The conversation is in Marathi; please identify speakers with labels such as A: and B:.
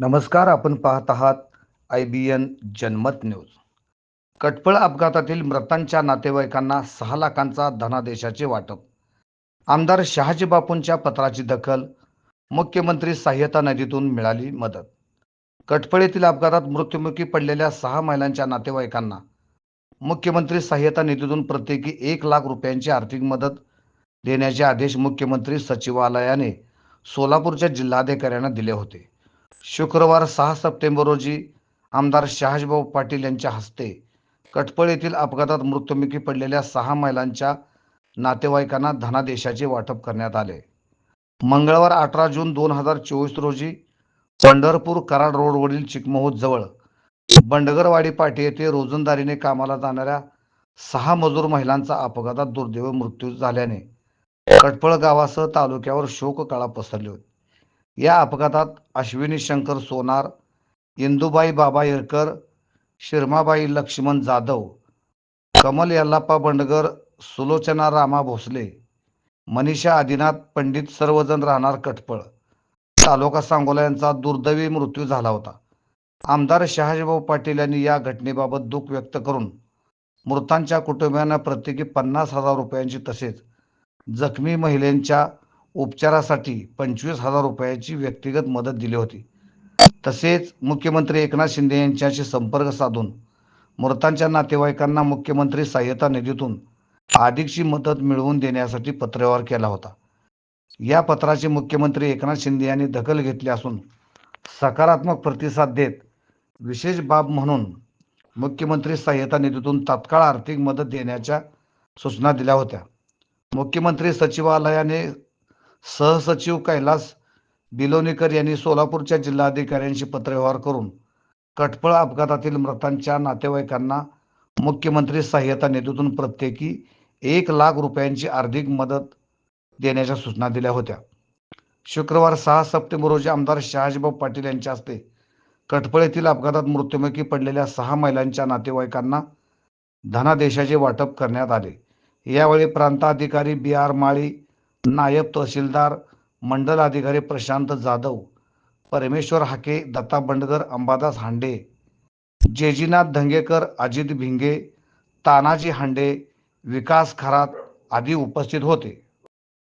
A: नमस्कार आपण पाहत आहात आय बी एन जनमत न्यूज. कटपळ अपघातातील मृतांच्या नातेवाईकांना सहा लाखांचा धनादेशाचे वाटप. आमदार शहाजी बापूंच्या पत्राची दखल मुख्यमंत्री सहाय्यता निधीतून मिळाली मदत. कटपळ येथील अपघातात मृत्युमुखी पडलेल्या सहा महिलांच्या नातेवाईकांना मुख्यमंत्री सहाय्यता निधीतून प्रत्येकी एक लाख रुपयांची आर्थिक मदत देण्याचे आदेश मुख्यमंत्री सचिवालयाने सोलापूरच्या जिल्हाधिकाऱ्यांना दिले होते. शुक्रवार सहा सप्टेंबर रोजी आमदार शहाजीभाऊ पाटील यांच्या हस्ते कटपळ येथील अपघातात मृत्युमुखी पडलेल्या सहा महिलांच्या नातेवाईकांना धनादेशाचे वाटप करण्यात आले. मंगळवार अठरा जून दोन हजार चोवीस रोजी पंढरपूर कराड रोडवरील चिकमहूद जवळ बंडगरवाडी पाटी येथे रोजंदारीने कामाला जाणाऱ्या सहा मजूर महिलांचा अपघातात दुर्दैव मृत्यू झाल्याने कटपळ गावासह तालुक्यावर शोककळा पसरली होती. या अपघातात अश्विनी शंकर सोनार इंदुबाई बाबा येरकर शिरमाबाई लक्ष्मण जाधव कमल यल्लाप्पा बंडगर सुलोचना रामा भोसले मनीषा आदिनाथ पंडित सर्वजण राहणार कटपळ तालुका सांगोला यांचा दुर्दैवी मृत्यू झाला होता. आमदार शहाजीभाऊ पाटील यांनी या घटनेबाबत दुःख व्यक्त करून मृतांच्या कुटुंबियांना प्रत्येकी पन्नास हजार रुपयांची तसेच जखमी महिलेंच्या उपचारासाठी पंचवीस हजार रुपयाची व्यक्तिगत मदत दिली होती. तसेच मुख्यमंत्री एकनाथ शिंदे यांच्याशी संपर्क साधून मृतांच्या नातेवाईकांना मुख्यमंत्री सहाय्यता निधीतून अधिकची मदत मिळवून देण्यासाठी पत्रव्यवहार केला होता. या पत्राची मुख्यमंत्री एकनाथ शिंदे यांनी दखल घेतली असून सकारात्मक प्रतिसाद देत विशेष बाब म्हणून मुख्यमंत्री सहाय्यता निधीतून तात्काळ आर्थिक मदत देण्याच्या सूचना दिल्या होत्या. मुख्यमंत्री सचिवालयाने सहसचिव कैलास बिलोनीकर यांनी सोलापूरच्या जिल्हाधिकाऱ्यांशी पत्रव्यवहार करून कटपळ अपघातातील मृतांच्या नातेवाईकांना मुख्यमंत्री सहाय्यता निधीतून प्रत्येकी एक लाख रुपयांची आर्थिक मदत देण्याच्या सूचना दिल्या होत्या. शुक्रवार सहा सप्टेंबर रोजी आमदार शहाजीभाऊ पाटील यांच्या हस्ते कटपळ येथील अपघातात मृत्युमुखी पडलेल्या सहा महिलांच्या नातेवाईकांना धनादेशाचे वाटप करण्यात आले. यावेळी प्रांताधिकारी बी आर माळी नायब तहसीलदार मंडल अधिकारी प्रशांत जाधव परमेश्वर हाके दत्ता बंडगर अंबादास हांडे जेजीनाथ धंगेकर अजित भिंगे तानाजी हांडे विकास खरात आदी उपस्थित होते.